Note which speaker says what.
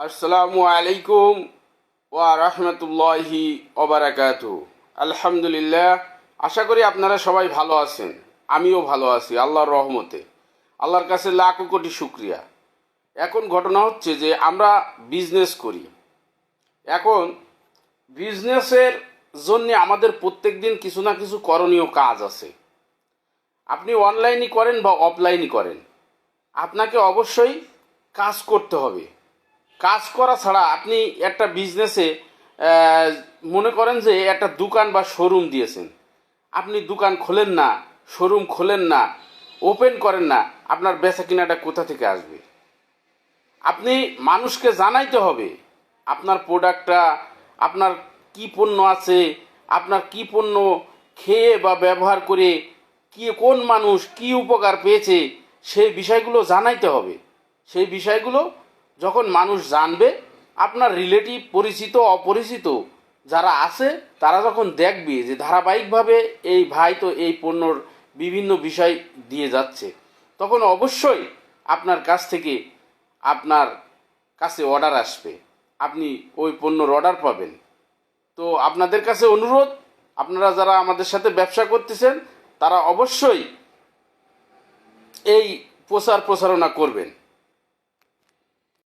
Speaker 1: আসসালামু আলাইকুম ওয়া রাহমাতুল্লাহি ওবারাকাত আলহামদুলিল্লাহ, আশা করি আপনারা সবাই ভালো আছেন। আমিও ভালো আছি, আল্লাহর রহমতে। আল্লাহর কাছে লাখো কোটি শুক্রিয়া। এখন ঘটনা হচ্ছে যে আমরা বিজনেস করি। এখন বিজনেসের জন্য আমাদের প্রত্যেক দিন কিছু না কিছু করণীয় কাজ আছে। আপনি অনলাইনই করেন বা অফলাইনই করেন, আপনাকে অবশ্যই কাজ করতে হবে। কাজ করা ছাড়া আপনি একটা বিজনেসে মনে করেন যে একটা দোকান বা শোরুম দিয়েছেন। আপনি দোকান খোলেন না শোরুম খোলেন না ওপেন করেন না, আপনার বেচা কিনাটা কোথা থেকে আসবে? আপনি মানুষকে জানাইতে হবে, আপনার প্রোডাক্টটা আপনার কি পণ্য আছে, আপনার কি পণ্য খেয়ে বা ব্যবহার করে কি, কোন মানুষ কি উপকার পেয়েছে, সেই বিষয়গুলো জানাইতে হবে। সেই বিষয়গুলো যখন মানুষ জানবে, আপনার রিলেটিভ পরিচিত, অপরিচিত যারা আছে, তারা যখন দেখবে যে ধারাবাহিকভাবে এই ভাই তো এই পণ্যর বিভিন্ন বিষয় দিয়ে যাচ্ছে, তখন অবশ্যই আপনার কাছ থেকে আপনার কাছে অর্ডার আসবে। আপনি ওই পণ্যর অর্ডার পাবেন। তো আপনাদের কাছে অনুরোধ, আপনারা যারা আমাদের সাথে ব্যবসা করতেছেন, তারা অবশ্যই এই প্রচার প্রচারণা করবেন।